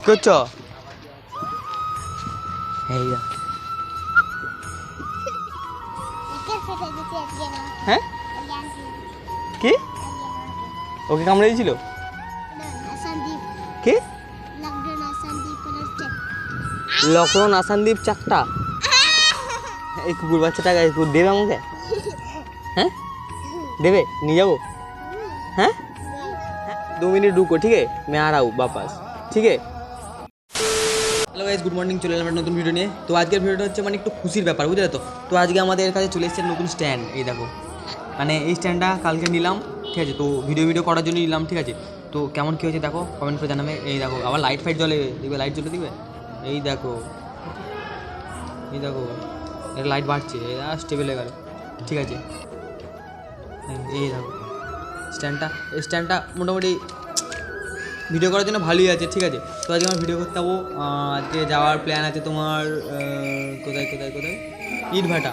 করছো এই যা। হ্যাঁ কি ওকে কামড়ে দিয়েছিল কি লকডাউন আসানদীপ চাকটা এই কুকুর বাচ্চাটাকে কুকুর দেবে আমাকে হ্যাঁ দেবে নিয়ে যাবো হ্যাঁ দু মিনিট রুকো ঠিক আছে मैं आ रहा हूँ वापस ठीक है হ্যালো গাইজ গুড মর্নিং চলে এলাম নতুন ভিডিও নিয়ে। তো আজকের ভিডিওটা হচ্ছে মানে একটু খুশির ব্যাপার, বুঝলে তো? তো আজকে আমাদের কাছে চলে এসেছে নতুন স্ট্যান্ড এই দেখো। মানে এই স্ট্যান্ডটা কালকে নিলাম, ঠিক আছে? তো ভিডিও ভিডিও করার জন্য নিলাম, ঠিক আছে? তো কেমন কী হয়েছে দেখো কমেন্ট করে জানাবে। এই দেখো, আবার লাইট ফাইট জ্বলে, দেখবে লাইট জ্বলে দিবে এই দেখো এই দেখো, এর লাইট বাড়ছে স্টেবল হয়ে গেল, ঠিক আছে? এই দেখো স্ট্যান্ডটা স্ট্যান্ডটা মোটামুটি ভিডিও করার জন্য ভালোই আছে, ঠিক আছে? তো আজকে আমার ভিডিও করতে যাব। আজকে যাওয়ার প্ল্যান আছে তোমার কোথায় কোথায় কোথায়? ইট ভাটা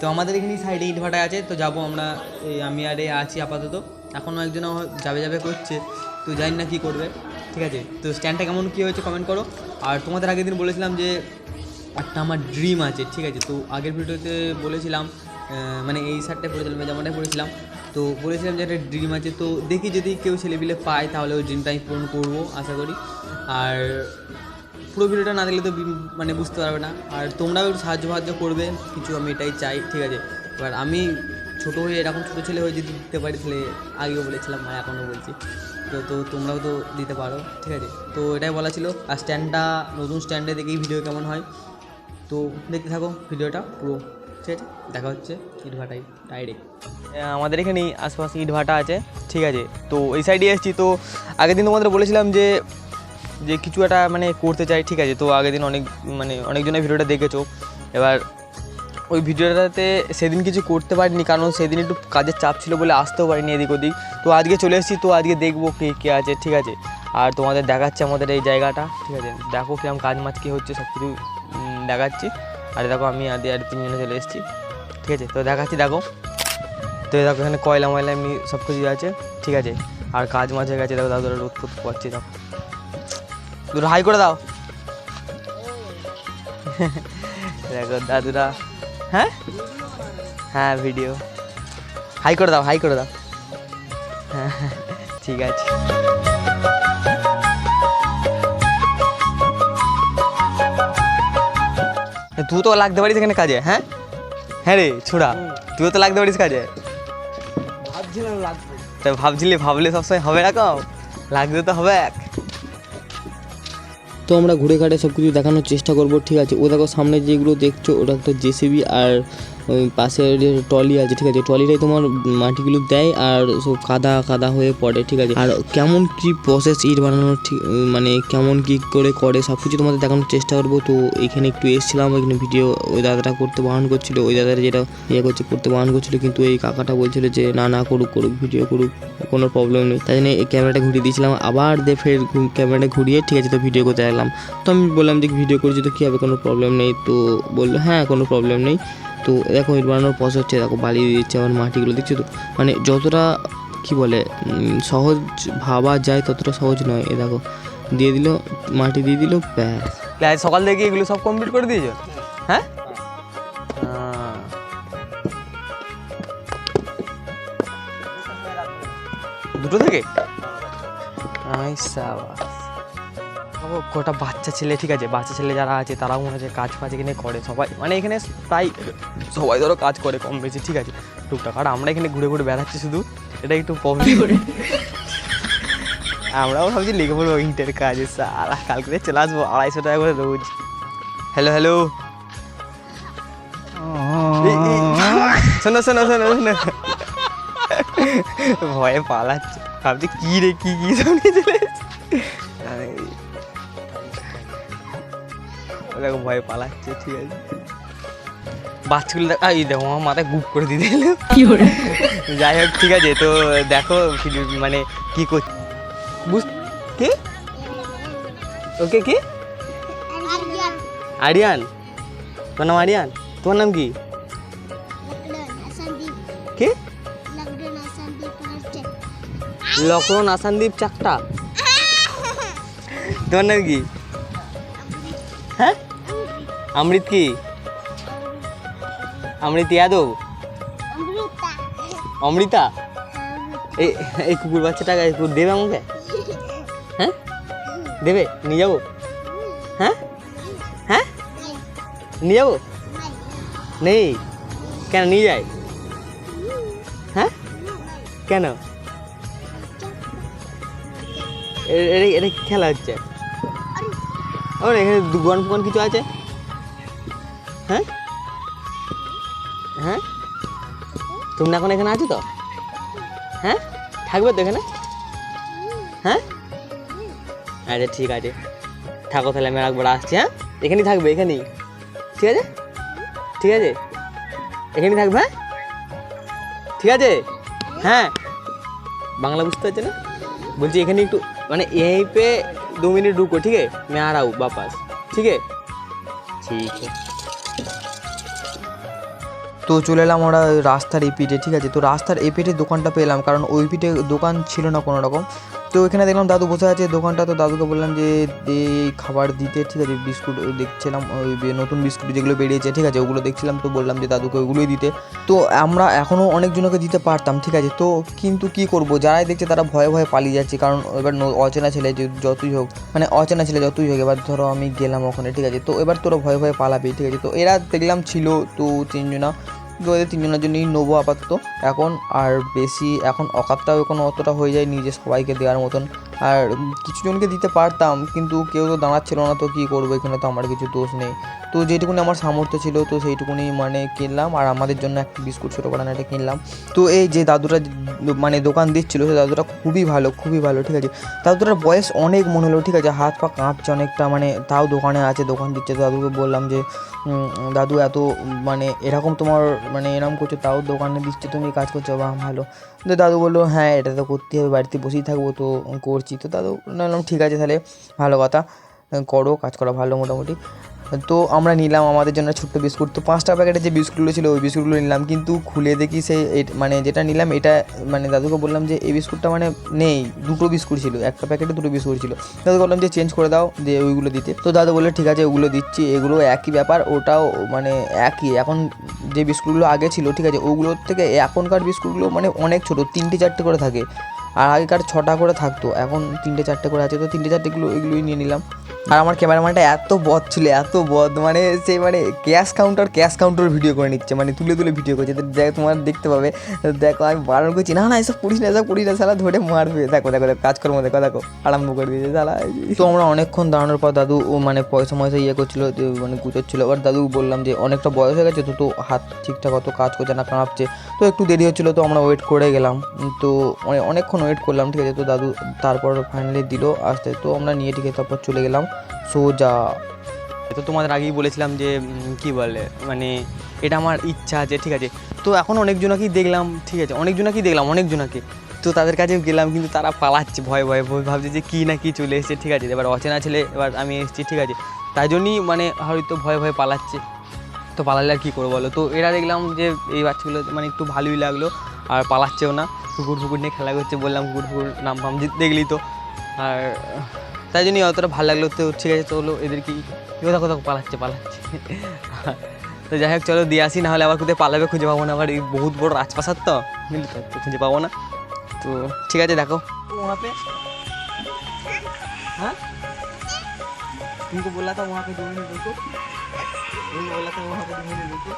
তো আমাদের এখানে সাইডে ইট ভাটা আছে, তো যাব আমরা। আমি আর আছি আপাতত। এখনও একজন যাবে যাবে করছে। তো জানি না কী করবে, ঠিক আছে? তো স্ট্যান্ডটা কেমন, কী হয়েছে কমেন্ট করো। আর তোমাদের আগের দিন বলেছিলাম যে, একটা আমার ড্রিম আছে, ঠিক আছে? তো আগের ভিডিওতে বলেছিলাম মানে এই শার্টটা পরেছিলাম জামাটাই পরেছিলাম তো বলেছিলাম যে একটা ড্রিম আছে, তো দেখি যদি কেউ ছেলেপিলে পায় তাহলে ওই ড্রিমটা আমি পূরণ করব, আশা করি। আর পুরো ভিডিওটা না দেখলে তো মানে বুঝতে পারবে না। আর তোমরাও একটু সাহায্য সাহায্য করবে, কিছু আমি এটাই চাই, ঠিক আছে? এবার আমি ছোটো হয়ে, এরকম ছোটো ছেলে হয়ে যদি দিতে পারি, তাহলে আগেও বলেছিলাম, আর এখনও বলছি। তো তো তোমরাও তো দিতে পারো, ঠিক আছে? তো এটাই বলা ছিল, আর স্ট্যান্ডটা নতুন স্ট্যান্ডে দেখেই ভিডিও কেমন হয়। তো দেখতে থাকো, ভিডিওটা পুরো। ঠিক আছে? দেখা হচ্ছে ইটভাটাই ডাইরেক্ট আমাদের এখানেই আশেপাশে ইটভাটা আছে, ঠিক আছে? তো এই সাইডে এসেছি, তো আগের দিন তোমাদের বলেছিলাম যে যে কিছু একটা মানে করতে চাই, ঠিক আছে? তো আগের দিন অনেক মানে অনেকজনের ভিডিওটা দেখেছ। এবার ওই ভিডিওটাতে সেদিন কিছু করতে পারিনি, কারণ সেদিন একটু কাজের চাপ ছিল বলে আসতেও পারিনি এদিক ওদিক। তো আজকে চলে এসেছি, তো আজকে দেখব কে কে আছে, ঠিক আছে? আর তোমাদের দেখাচ্ছে আমাদের এই জায়গাটা, ঠিক আছে? দেখো কীরকম কাজ মাছ কী হচ্ছে সব কিছু দেখাচ্ছি। আর দেখো, আমি আর আর তিনজনে চলে এসেছি। ঠিক আছে, তো দেখাচ্ছি, দেখো। তো দেখো, এখানে কয়লা ময়লা এমনি সব কিছু আছে, ঠিক আছে। আর কাজ মাছ হয়ে গেছে, দেখো দাদুরা রোদ ফোদ পাচ্ছে দেখো। দুটো হাই করে দাও। দেখো, দাদুরা হ্যাঁ? হ্যাঁ ভিডিও হাই করে দাও, হাই করে দাও। হ্যাঁ ঠিক আছে। তুই তো লাগতে পারিস এখানে কাজে হ্যাঁ? হ্যাঁ রে ছোড়া তুইও তো লাগতে পারিস কাজে। ভাবছিলাম লাগবে। তা ভাবছিলি ভাবলে সবসময় হবে না এরকম লাগতে তো হবে এক। তো আমরা ঘুরে ঘাটে সব কিছু দেখানোর চেষ্টা করব ঠিক আছে? ও দেখো সামনে যেগুলো দেখছ ওটা একটা জেসিবি আর পাশে যে ট্রলি আছে, ঠিক আছে? ট্রলিটাই তোমার মাটিগুলো দেয় আর সব কাদা কাদা হয়ে পড়ে, ঠিক আছে? আর কেমন কি প্রসেস ইট বানানোর ঠিক মানে কেমন কি করে করে সব কিছু তোমাদের দেখানোর চেষ্টা করব। তো এখানে একটু এসেছিলাম, এখানে ভিডিও ওই দাদাটা করতে বারণ করছিল, ওই দাদাটা যেটা ইয়ে করছে, করতে বারণ করছিল, কিন্তু এই কাকাটা বলছিল যে, না না, করুক করুক ভিডিও করুক, কোনো প্রবলেম নেই। তাই জন্য এই ক্যামেরাটা ঘুরিয়ে দিয়েছিলাম, আবার দিয়ে ফের ক্যামেরাটা ঘুরিয়ে, ঠিক আছে, তো ভিডিও করতে লাগলাম। তো আমি বললাম যে ভিডিও করছি, তো কী হবে? কোনো প্রবলেম নেই। তো বলল হ্যাঁ কোনো প্রবলেম নেই। তো দেখো ইট বানানোর পথ হচ্ছে দেখো বালি দিচ্ছে আবার মাটিগুলো দেখছ তো? মানে যতটা কি বলে সহজ ভাবা যায় ততটা সহজ নয়। এ দেখো দিয়ে দিল মাটি দিয়ে দিল ব্যাস। সকাল থেকে এগুলো সব কমপ্লিট করে দিয়েছ? হ্যাঁ? দুটো থেকে? আই সাবাস। বাবা, কটা বাচ্চা ছেলে, ঠিক আছে? বাচ্চা ছেলে যারা আছে, তারাও মনে হচ্ছে কাজ ফাজ এখানে করে। সবাই মানে এখানে প্রায় সবাই ধরো কাজ করে কম বেশি, ঠিক আছে? টুকটাক। আর আমরা এখানে ঘুরে ঘুরে বেড়াচ্ছি শুধু। এটা একটু প্রবলেম আমরাও ভাবছি লিখে পড়ব ইন্টার কাজে, সারা কালকে চলে আসব আড়াইশো টাকা করে রোজ। হ্যালো হ্যালো শোনো শোনো শোনো শোনো। ভয়ে পালাচ্ছে। ভাবছি কি রে, কি কি চলে দেখো ভয়ে পালাচ্ছে ঠিক আছে। বাচ্চাগুলো দেখ- এই দেখো আমার মাথায় গুপ করে দিতে এলো। যাই হোক ঠিক আছে তো দেখো মানে কি করছে বুঝ কি? ওকে কি? আরিয়ান। তোমার নাম আরিয়ান? তোমার নাম কি? কি? লক্ষ্মণ আসানদীপ চাকটা। তোমার নাম কি? অমৃত কি? অমৃত যাদব? অমৃতা। এই এই কুকুর বাচ্চাটাকে কুকুর দেবে আমাকে? হ্যাঁ? দেবে? নিয়ে যাব? হ্যাঁ? হ্যাঁ? নিয়ে যাব? নেই। কেন নিয়ে যায়? হ্যাঁ? কেন? এটা খেলা হচ্ছে। ও এখানে দোকান ফোকান কিছু আছে? হ্যাঁ? হ্যাঁ? তুমি এখন এখানে আছো তো? হ্যাঁ? থাকবে তো এখানে? হ্যাঁ? আচ্ছা ঠিক আছে। থাকো তাহলে আমি একবার আসছি হ্যাঁ? এখানেই থাকবে, এখানেই। ঠিক আছে? ঠিক আছে? এখানেই থাকবে হ্যাঁ? ঠিক আছে? হ্যাঁ? বাংলা বুঝতে পারছে না? বলছি এখানে একটু মানে এই পে দু মিনিট ঢুকো ঠিক আছে? মে রাউ বাপাস, ঠিক আছে? ঠিক আছে। তো চলে এলাম ওই রাস্তার এই পিঠে, ঠিক আছে? তো রাস্তার এই পিঠে দোকানটা পেলাম, কারণ ওই পিঠে দোকান ছিল না কোনো রকম তো এখানে দেখলাম দাদু বসে আছে, দোকানটা তো দাদুকে বললাম যে এই খাবার দিতে। ঠিক আছে, বিস্কুট দেখছিলাম, ওই নতুন বিস্কুট যেগুলো বেরিয়েছে, ঠিক আছে, ওগুলো দেখছিলাম তো, বললাম যে দাদুকে ওইগুলোই দিতে। তো আমরা এখনও অনেকজনকে দিতে পারতাম, ঠিক আছে? তো কিন্তু কি করব? যারাই দেখছে তারা ভয়ে ভয়ে পালিয়ে যাচ্ছে, কারণ এবার অচেনা ছেলে যে যতই হোক মানে অচেনা ছেলে যতই হোক, এবার ধরো আমি গেলাম ওখানে, ঠিক আছে? তো এবার তোরা ভয়ে ভয়ে পালাবি, ঠিক আছে? তো এরা দেখলাম ছিল তো তিনজনা। তো এদের তিনজনের জন্যই নেব আপাতত। এখন আর বেশি, এখন অকাতটাও এখন অতটা হয়ে যায় নিজে সবাইকে দেওয়ার মতন। আর কিছুজনকে কিছু জনকে দিতে পারতাম, কিন্তু কেউ তো দাঁড়াচ্ছিল না, তো কী করব, এখানে তো আমার কিছু দোষ নেই। তো যেটুকুনি আমার সামর্থ্য ছিল, তো সেইটুকুনি মানে কিনলাম, আর আমাদের জন্য একটা বিস্কুট ছোটো একটা কিনলাম। তো এই যে দাদুটা মানে দোকান দিচ্ছিল, সে দাদুটা খুবই ভালো খুবই ভালো, ঠিক আছে। দাদুটার বয়স অনেক মনে হলো, ঠিক আছে, হাত পা কাঁপছে অনেকটা মানে তাও দোকানে আছে, দোকান দিচ্ছে। তো দাদুকে বললাম যে দাদু এত মানে এরকম তোমার মানে এরকম করছ, তাও দোকানে দিচ্ছে, তুমি কাজ করছ, বা ভালো। তো দাদু বলল হ্যাঁ এটা তো করতে হবে, বাড়িতে বসেই থাকব, তো করছি। তো দাদু বললাম, ঠিক আছে, তাহলে ভালো কথা, করো, কাজ করা, ভালো মোটামুটি। তো আমরা নিলাম আমাদের জন্য ছোট্ট বিস্কুট। তো পাঁচটা প্যাকেটের যে বিস্কুটগুলো ছিল, ওই বিস্কুটগুলো নিলাম। কিন্তু খুলে দেখি সেই মানে যেটা নিলাম, এটা মানে দাদুকে বললাম যে, এই বিস্কুটটা মানে নেই, দুটো বিস্কুট ছিল, একটা প্যাকেটে দুটো বিস্কুট ছিল। দাদু বললাম যে, চেঞ্জ করে দাও দিয়ে ওইগুলো দিতে। তো দাদু বলল, ঠিক আছে, ওগুলো দিচ্ছি, এগুলো একই ব্যাপার, ওটাও মানে একই। এখন যে বিস্কুটগুলো আগে ছিল, ঠিক আছে, ওগুলোর থেকে এখনকার বিস্কুটগুলো মানে অনেক ছোটো, তিনটে চারটে করে থাকে। আর আগেকার ছটা করে থাকতো, এখন তিনটে চারটে করে আছে, তো তিনটে চারটেগুলো এগুলোই নিয়ে নিলাম। আর আমার ক্যামেরাম্যানটা এত বদ ছিল, এত বদ। মানে সে মানে cash counter cash counter video করে নিচ্ছে মানে তুলে তুলে ভিডিও করছে। দেখ, তোমার দেখতে পাবে। দেখো, আমি বারণ করছি, না না, এসব করিস না, এসব করিস না সালা ধরে মারবে। দেখো দেখো দেখো, কাজকর্ম, দেখো দেখো, আরম্ভ করে দিয়েছে সালা তো আমরা অনেকক্ষণ দাঁড়ানোর পর দাদু, ও মানে পয়সা ময়সা ইয়ে করছিল মানে গুছোচ্ছিল। এবার দাদু বললাম যে, অনেকটা বয়স হয়ে গেছে তো তো হাত ঠিকঠাক অত কাজ করছে না, কাঁপছে। তো একটু দেরি হচ্ছিল, তো আমরা ওয়েট করে গেলাম। তো অনে- অনেকক্ষণ ওয়েট করলাম, ঠিক আছে? তো দাদু তারপর ফাইনালি দিল, আসতে, তো আমরা নিয়ে, ঠিক তারপর চলে গেলাম। সোজা। তো তোমাদের আগেই বলেছিলাম যে কি বলে মানে এটা আমার ইচ্ছা আছে ঠিক আছে। তো এখন অনেকজনাকেই দেখলাম, ঠিক আছে, অনেকজনাকেই দেখলাম, অনেকজনাকে। তো তাদের কাছে গেলাম, কিন্তু তারা পালাচ্ছে ভয়, ভয়ে, ভয়, ভাবছে যে কী না কী চলে এসেছে, ঠিক আছে। এবার অচেনা ছেলে, এবার আমি এসেছি, ঠিক আছে। তাই জন্যই মানে হয়তো ভয়ে ভয়ে পালাচ্ছে। তো পালালে আর কী করব বলো? তো এরা দেখলাম যে, এই বাচ্চাগুলো মানে একটু ভালোই লাগল, আর পালাচ্ছেও না। কুকুর ফুকুর নিয়ে খেলা করছে বললাম কুকুর ফুকুর নাম ফাম দেখলি তো। আর তাই জন্যই অতটা ভালো লাগলো তো ঠিক আছে চলো এদেরকে কোথাও কোথাও পালাচ্ছে পালাচ্ছে তো যাই হোক চলো দিয়ে আসি নাহলে আবার কোথায় পালাবে খুঁজে পাবো না আবার এই বহুত বড় রাজপ্রাসাদ তো বুঝলি তো তো খুঁজে পাবো না তো ঠিক আছে দেখো वहाँ पे हाँ तुमको बोला था वहाँ पे दो मिनट रुको तुमको बोला था वहाँ पे दो मिनट रुको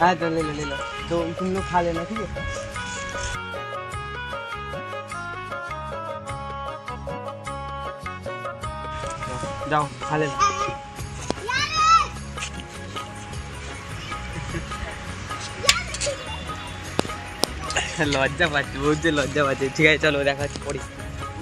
हाँ तो ले लो ले लो तो तुम लोग खा लेना ठीक है যাও খালে লজ্জা পাচ্ছে বহুত যে লজ্জা পাচ্ছে ঠিক আছে চলো দেখা হচ্ছে পড়ি